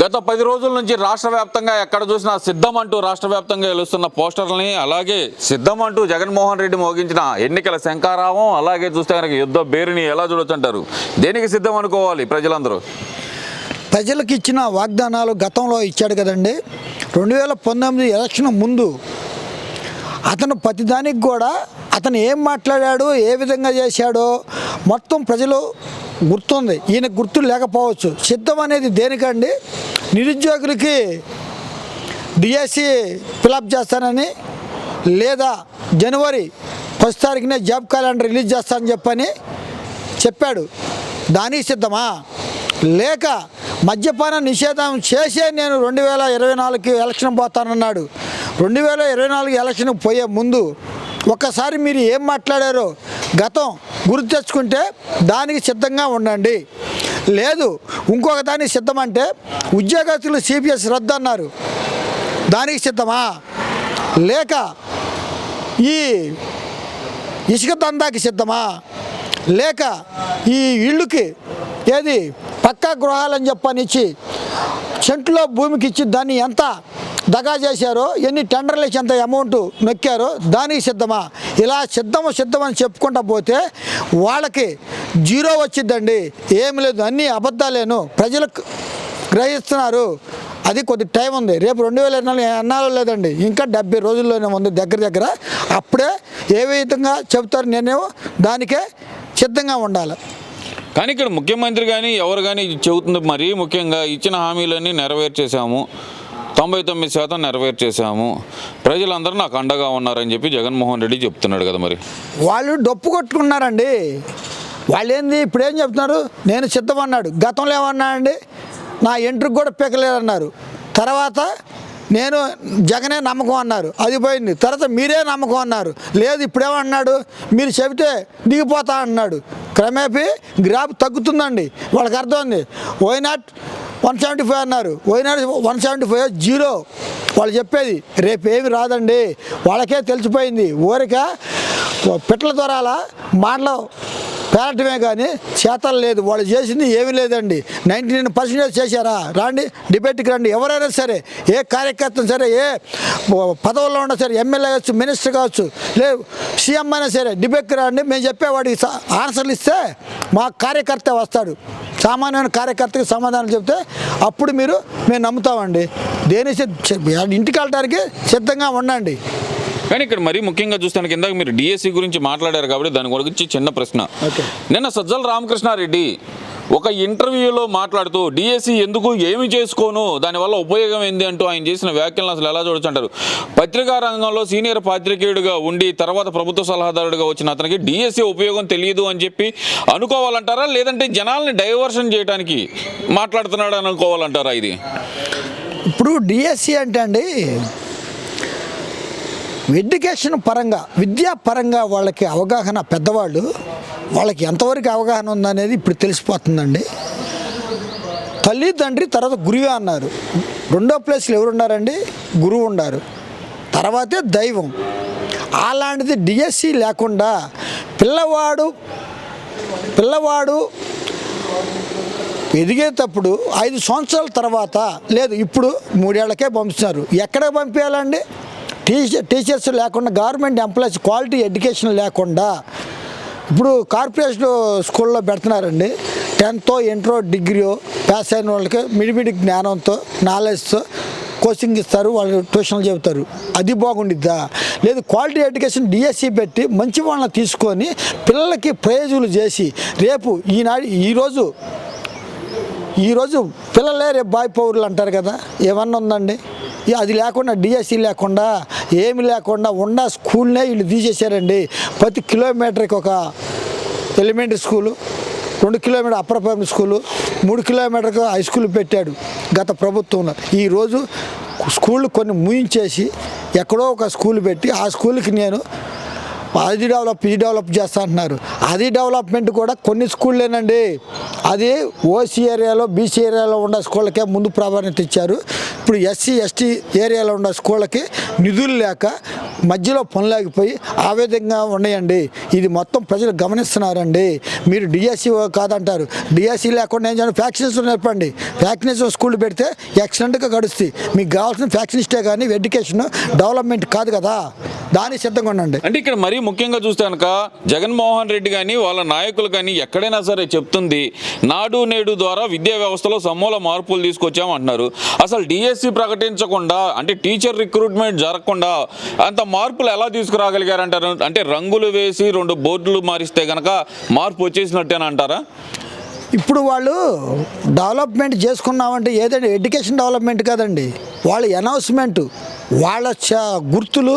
గత పది రోజుల నుంచి రాష్ట్ర వ్యాప్తంగా ఎక్కడ చూసినా సిద్ధం అంటూ రాష్ట్ర వ్యాప్తంగా వెలుస్తున్న పోస్టర్లని అలాగే సిద్ధం అంటూ జగన్మోహన్ రెడ్డి మోగించిన ఎన్నికల శంకారావం అలాగే చూస్తే కనుక యుద్ధ బేరిని ఎలా చూడొచ్చంటారు దేనికి సిద్ధం అనుకోవాలి ప్రజలందరూ? ప్రజలకు ఇచ్చిన వాగ్దానాలు గతంలో ఇచ్చాడు కదండి. రెండు వేల పంతొమ్మిది ఎలక్షన్ ముందు అతను ప్రతిదానికి కూడా అతను ఏం మాట్లాడాడు ఏ విధంగా చేశాడో మొత్తం ప్రజలు గుర్తుంది. ఈయన గుర్తు లేకపోవచ్చు. సిద్ధం అనేది దేనికండి? నిరుద్యోగులకి డిఎస్సి ఫిలప్ చేస్తానని లేదా జనవరి ఫస్ట్ తారీఖునే జాబ్ క్యాలెండర్ రిలీజ్ చేస్తానని చెప్పని చెప్పాడు. దానికి సిద్ధమా? లేక మద్యపాన నిషేధం చేసే నేను రెండు వేల ఇరవై నాలుగుకి ఎలక్షన్ పోతానన్నాడు. రెండు వేల ఇరవై నాలుగు ఎలక్షన్ పోయే ముందు ఒక్కసారి మీరు ఏం మాట్లాడారో గతం గుర్తు తెచ్చుకుంటే దానికి సిద్ధంగా ఉండండి. లేదు ఇంకొక దానికి సిద్ధం అంటే ఉద్యోగస్తులు సిపిఎస్ రద్దు అన్నారు. దానికి సిద్ధమా? లేక ఈ ఇసుక దందాకి సిద్ధమా? లేక ఈ ఇళ్ళుకి ఏది పక్కా గృహాలని చెప్పనిచ్చి సెంట్లో భూమికి ఇచ్చి దాన్ని ఎంత దగా చేశారో ఎన్ని టెండర్లు ఇచ్చి ఎంత అమౌంట్ నొక్కారో దానికి సిద్ధమా? ఇలా సిద్ధము సిద్ధమని చెప్పుకుంటా పోతే వాళ్ళకి జీరో వచ్చిద్దండి. ఏమి లేదు అన్నీ అబద్ధాలేను. ప్రజలకు గ్రహిస్తున్నారు. అది కొద్ది టైం ఉంది. రేపు రెండు వేల ఇరవై నాలుగు అన్నాలో లేదండి. ఇంకా డెబ్బై రోజుల్లోనే ఉంది దగ్గర దగ్గర. అప్పుడే ఏ విధంగా చెబుతారు నేనేమో దానికే సిద్ధంగా ఉండాలి. కానీ ఇక్కడ ముఖ్యమంత్రి కానీ ఎవరు కానీ చెబుతుంది మరీ ముఖ్యంగా ఇచ్చిన హామీలన్నీ నెరవేర్చేశాము. తొంభై తొమ్మిది శాతం నెరవేర్చేశాము ప్రజలందరూ నాకు అండగా ఉన్నారని చెప్పి జగన్మోహన్ రెడ్డి చెప్తున్నాడు కదా మరి. వాళ్ళు డప్పు కొట్టుకున్నారండి. వాళ్ళు ఏంది ఇప్పుడు ఏం చెప్తున్నారు? నేను సిద్ధమన్నాడు. గతంలో ఏమన్నాడండి? నా ఎంట్రుకు కూడా పెక్కలేదన్నారు తర్వాత నేను జగనే నమ్మకం అన్నారు. అది పోయింది. తర్వాత మీరే నమ్మకం అన్నారు. లేదు ఇప్పుడేమన్నాడు? మీరు చెబితే దిగిపోతా అన్నాడు. క్రమేపీ గ్రాఫ్ తగ్గుతుందండి. వాళ్ళకి అర్థం ఉంది. Why not one seventy five అన్నారు. Why one seventy five zero. వాళ్ళు చెప్పేది రేపు ఏమి రాదండి. వాళ్ళకే తెలిసిపోయింది. ఊరిక పిట్టల దొరాల మాటలు పేరటమే కానీ చేతలు లేదు. వాళ్ళు చేసింది ఏమీ లేదండి. నైంటీ నైన్ పర్సెంటేజ్ చేశారా? రాండి డిబేట్కి రండి. ఎవరైనా సరే ఏ కార్యకర్త సరే ఏ పదవుల్లో ఉన్నా సరే ఎమ్మెల్యే కావచ్చు మినిస్టర్ కావచ్చు లే సీఎం అయినా సరే డిబేట్కి రండి. మేము చెప్పేవాడికి ఆన్సర్లు ఇస్తే మా కార్యకర్త వస్తాడు. సామాన్యమైన కార్యకర్తకి సమాధానం చెప్తే అప్పుడు మీరు మేము నమ్ముతామండి. దేని ఇంటికి వెళ్ళడానికి సిద్ధంగా ఉండండి. కానీ ఇక్కడ మరీ ముఖ్యంగా చూస్తానికి ఇందాక మీరు డిఎస్సి గురించి మాట్లాడారు కాబట్టి దాని గురించి చిన్న ప్రశ్న. ఓకే. నిన్న సజ్జల రామకృష్ణారెడ్డి ఒక ఇంటర్వ్యూలో మాట్లాడుతూ డిఎస్సి ఎందుకు ఏమి చేసుకోను? దానివల్ల ఉపయోగం ఏంది? అంటూ ఆయన చేసిన వ్యాఖ్యలను అసలు ఎలా చూడొచ్చు అంటారు. పత్రికా రంగంలో సీనియర్ పాత్రికేయుడిగా ఉండి తర్వాత ప్రభుత్వ సలహాదారుడిగా వచ్చిన అతనికి డిఎస్సి ఉపయోగం తెలియదు అని చెప్పి అనుకోవాలంటారా? లేదంటే జనాల్ని డైవర్షన్ చేయడానికి మాట్లాడుతున్నాడు అనుకోవాలంటారా ఇది? ఇప్పుడు డిఎస్సి అంటే అండి ఎడ్యుకేషన్ పరంగా విద్యా పరంగా వాళ్ళకి అవగాహన పెద్దవాళ్ళు వాళ్ళకి ఎంతవరకు అవగాహన ఉందనేది ఇప్పుడు తెలిసిపోతుందండి. తల్లి తండ్రి తర్వాత గురువే అన్నారు. రెండో ప్లేస్లో ఎవరు ఉన్నారండి? గురువు ఉన్నారు. తర్వాతే దైవం. అలాంటిది డిఎస్సి లేకుండా పిల్లవాడు పిల్లవాడు ఎదిగేటప్పుడు ఐదు సంవత్సరాల తర్వాత లేదు ఇప్పుడు మూడేళ్ళకే పంపిస్తున్నారు. ఎక్కడ పంపించాలండి? టీచర్ టీచర్స్ లేకుండా గవర్నమెంట్ ఎంప్లాయీస్ క్వాలిటీ ఎడ్యుకేషన్ లేకుండా ఇప్పుడు కార్పొరేషన్ స్కూల్లో పెడుతున్నారండి. టెన్త్ ఇంటర్ డిగ్రీ పాస్ అయిన వాళ్ళకి మిడిమిడి జ్ఞానంతో నాలెడ్జ్తో కోచింగ్ ఇస్తారు వాళ్ళు ట్యూషన్లు చెబుతారు. అది బాగుండిద్దా? లేదు క్వాలిటీ ఎడ్యుకేషన్ డిఎస్సి పెట్టి మంచి వాళ్ళని తీసుకొని పిల్లలకి ప్రయోజకులు చేసి రేపు ఈనాడు ఈరోజు ఈరోజు పిల్లలే రేపు బాయ్ పౌరులు అంటారు కదా? ఏమన్నా ఉందండి? అది లేకుండా డిఎస్సి లేకుండా ఏమి లేకుండా ఉన్న స్కూల్నే వీళ్ళు తీసేశారండి. ప్రతి కిలోమీటర్కి ఒక ఎలిమెంటరీ స్కూలు రెండు కిలోమీటర్ అప్పర్ ప్రైమరీ స్కూలు మూడు కిలోమీటర్కి హై స్కూల్ పెట్టాడు గత ప్రభుత్వంలో. ఈరోజు స్కూళ్ళు కొన్ని ముయించేసి ఎక్కడో ఒక స్కూల్ పెట్టి ఆ స్కూల్కి నేను అది డెవలప్ ఇది డెవలప్ చేస్తా అంటున్నారు. అది డెవలప్మెంట్ కూడా కొన్ని స్కూళ్ళేనండి. అది ఓసీ ఏరియాలో బీసీ ఏరియాలో ఉన్న స్కూళ్ళకే ముందు ప్రాధాన్యత ఇచ్చారు. ఇప్పుడు ఎస్సీ ఎస్టీ ఏరియాలో ఉన్న స్కూళ్ళకి నిధులు లేక మధ్యలో పనులాగిపోయి ఆ విధంగా ఉన్నాయండి. ఇది మొత్తం ప్రజలు గమనిస్తున్నారండి. మీరు డిఎస్సి కాదంటారు. డిఎస్సి లేకుండా ఏం చేయాలి? ఫ్యాక్సినేషన్ నేర్పండి ఫ్యాక్సినేషన్ స్కూల్ పెడితే ఎక్సలెంట్గా గడుస్తుంది మీకు కావాల్సిన ఫ్యాక్సినిస్టే కానీ ఎడ్యుకేషన్ డెవలప్మెంట్ కాదు కదా. దానికి సిద్ధంగా ఉండండి. అంటే ఇక్కడ మరీ ముఖ్యంగా చూస్తే కనుక జగన్మోహన్ రెడ్డి కానీ వాళ్ళ నాయకులు కానీ ఎక్కడైనా సరే చెప్తుంది నాడు నేడు ద్వారా విద్యా వ్యవస్థలో సమూల మార్పులు తీసుకొచ్చామంటున్నారు. అసలు డిఎస్సి ప్రకటించకుండా అంటే టీచర్ రిక్రూట్మెంట్ జరగకుండా అంత మార్పులు ఎలా తీసుకురాగలిగారంటారు? అంటే రంగులు వేసి రెండు బోర్డులు మారిస్తే కనుక మార్పు వచ్చేసినట్టేనా అంటారా ఇప్పుడు వాళ్ళు డెవలప్మెంట్ చేసుకున్నామంటే ఏదండి? ఎడ్యుకేషన్ డెవలప్మెంట్ కాదండి. వాళ్ళ అనౌన్స్మెంట్ వాళ్ళ గుర్తులు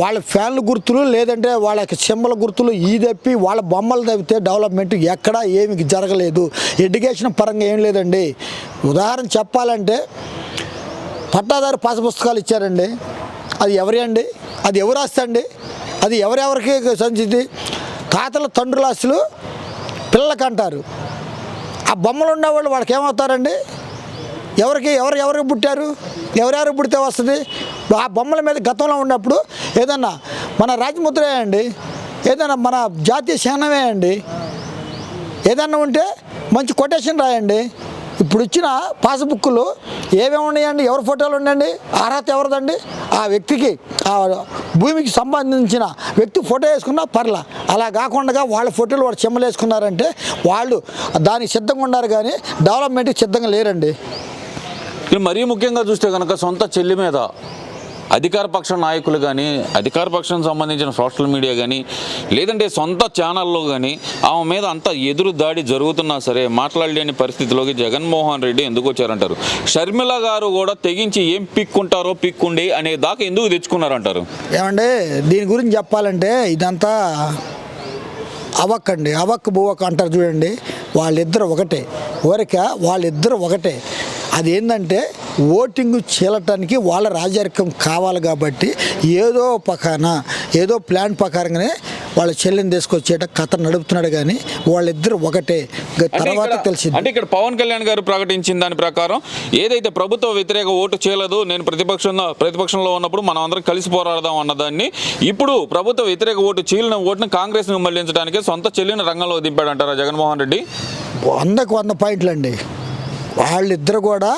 వాళ్ళ ఫ్యాన్ల గుర్తులు లేదంటే వాళ్ళ యొక్క సింబల్ గుర్తులు ఈ తప్పి వాళ్ళ బొమ్మలు తప్పితే డెవలప్మెంట్ ఎక్కడా ఏమి జరగలేదు. ఎడ్యుకేషన్ పరంగా ఏం లేదండి. ఉదాహరణ చెప్పాలంటే పట్టాదారు పాస పుస్తకాలు ఇచ్చారండి. అది ఎవరి అండి? అది ఎవరు ఆస్తి అది ఎవరెవరికి సంచింది తాతల తండ్రుల ఆస్తులు పిల్లలకి అంటారు. ఆ బొమ్మలు ఉన్నవాళ్ళు వాళ్ళకి ఏమవుతారండి ఎవరికి ఎవరు ఎవరికి పుట్టారు? ఎవరెవరికి పుడితే వస్తుంది? ఆ బొమ్మల మీద గతంలో ఉన్నప్పుడు ఏదన్నా మన రాజముద్రే అండి ఏదైనా మన జాతీయ చిహ్నమే అండి ఏదన్నా ఉంటే మంచి కొటేషన్ రాయండి. ఇప్పుడు ఇచ్చిన పాస్బుక్లు ఏమేమి ఉన్నాయండి? ఎవరి ఫోటోలు ఉండండి అర్హత ఎవరిదండి? ఆ వ్యక్తికి భూమికి సంబంధించిన వ్యక్తి ఫోటో వేసుకున్నా పర్ల. అలా కాకుండా వాళ్ళ ఫోటోలు వాళ్ళు చెమ్మలు వేసుకున్నారంటే వాళ్ళు దానికి సిద్ధంగా ఉన్నారు కానీ డెవలప్మెంట్కి సిద్ధంగా లేరండి. మరీ ముఖ్యంగా చూస్తే కనుక సొంత చెల్లి మీద అధికార పక్ష నాయకులు కానీ అధికార సంబంధించిన సోషల్ మీడియా కానీ లేదంటే సొంత ఛానల్లో కానీ ఆమె మీద అంత ఎదురు దాడి జరుగుతున్నా సరే మాట్లాడలేని పరిస్థితిలోకి జగన్మోహన్ రెడ్డి ఎందుకు వచ్చారంటారు? షర్మిల గారు కూడా తెగించి ఏం పిక్కుంటారో పిక్కుండి అనే దాకా ఎందుకు తెచ్చుకున్నారంటారు? ఏమండి దీని గురించి చెప్పాలంటే ఇదంతా అవక్ అండి అవక్ బువక్ అంటారు చూడండి వాళ్ళిద్దరు ఒకటే ఓరిక వాళ్ళిద్దరు ఒకటే. అది ఏంటంటే ఓటింగ్ చీలటానికి వాళ్ళ రాజరికం కావాలి కాబట్టి ఏదో పకాన ఏదో ప్లాన్ ప్రకారంగానే వాళ్ళ చెల్లిని తీసుకొచ్చేట కథ నడుపుతున్నాడు కానీ వాళ్ళిద్దరు ఒకటే. తర్వాత తెలిసింది. అంటే ఇక్కడ పవన్ కళ్యాణ్ గారు ప్రకటించిన దాని ప్రకారం ఏదైతే ప్రభుత్వ వ్యతిరేక ఓటు చేయలేదు నేను ప్రతిపక్షంలో ప్రతిపక్షంలో ఉన్నప్పుడు మనం అందరం కలిసి పోరాడదాం అన్నదాన్ని ఇప్పుడు ప్రభుత్వ వ్యతిరేక ఓటు చీలిన ఓటును కాంగ్రెస్ను మళ్ళించడానికి సొంత చెల్లిని రంగంలో దింపాడంటారా జగన్మోహన్ రెడ్డి? వందకు వంద పాయింట్లు అండి వాళ్ళిద్దరు కూడా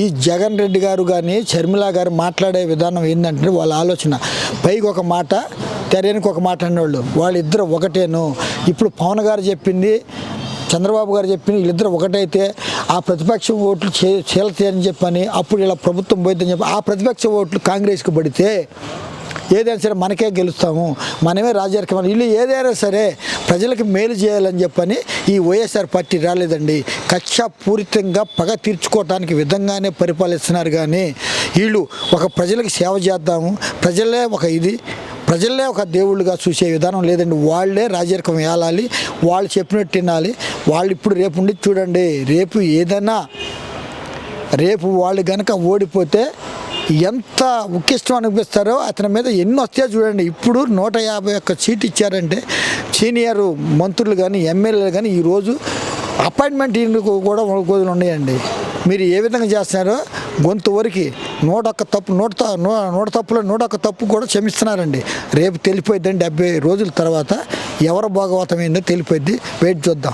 ఈ జగన్ రెడ్డి గారు కానీ షర్మిల గారు మాట్లాడే విధానం ఏంటంటే వాళ్ళ ఆలోచన. పైకి ఒక మాట తెరేనికి ఒక మాట అనేవాళ్ళు వాళ్ళిద్దరు ఒకటేను. ఇప్పుడు పవన్ గారు చెప్పింది చంద్రబాబు గారు చెప్పింది వీళ్ళిద్దరు ఒకటైతే ఆ ప్రతిపక్ష ఓట్లు చే చీలతాయని చెప్పని అప్పుడు ఇలా ప్రభుత్వం పోయిందని చెప్పి ఆ ప్రతిపక్ష ఓట్లు కాంగ్రెస్కి పడితే ఏదైనా సరే మనకే గెలుస్తాము మనమే రాజరికం వీళ్ళు ఏదైనా సరే ప్రజలకు మేలు చేయాలని చెప్పని ఈ వైఎస్ఆర్ పార్టీ రాలేదండి. కక్షపూరితంగా పగ తీర్చుకోవటానికి విధంగానే పరిపాలిస్తున్నారు కానీ వీళ్ళు ఒక ప్రజలకు సేవ చేద్దాము ప్రజలే ఒక ఇది ప్రజలే ఒక దేవుళ్ళుగా చూసే విధానం లేదండి. వాళ్ళే రాజరికం వేలాలి వాళ్ళు చెప్పినట్టు వినాలి వాళ్ళు ఇప్పుడు రేపు ఉండి చూడండి రేపు ఏదైనా రేపు వాళ్ళు కనుక ఓడిపోతే ఎంత ఉక్కిష్టం అనిపిస్తారో అతని మీద ఎన్ని వస్తాయో చూడండి. ఇప్పుడు నూట యాభై ఒక్క సీట్ ఇచ్చారంటే సీనియర్ మంత్రులు కానీ ఎమ్మెల్యేలు కానీ ఈరోజు అపాయింట్మెంట్ ఇందుకు కూడా రోజులు ఉన్నాయండి. మీరు ఏ విధంగా చేస్తున్నారో గొంతు వరకు నూట ఒక్క తప్పు నూట నూట తప్పులో నూట ఒక్క తప్పు కూడా క్షమిస్తున్నారండి. రేపు తెలిపోయిద్దండి డెబ్బై రోజుల తర్వాత ఎవరు భాగవతం ఏందో తెలిపోయిద్ది. వెయిట్ చూద్దాం.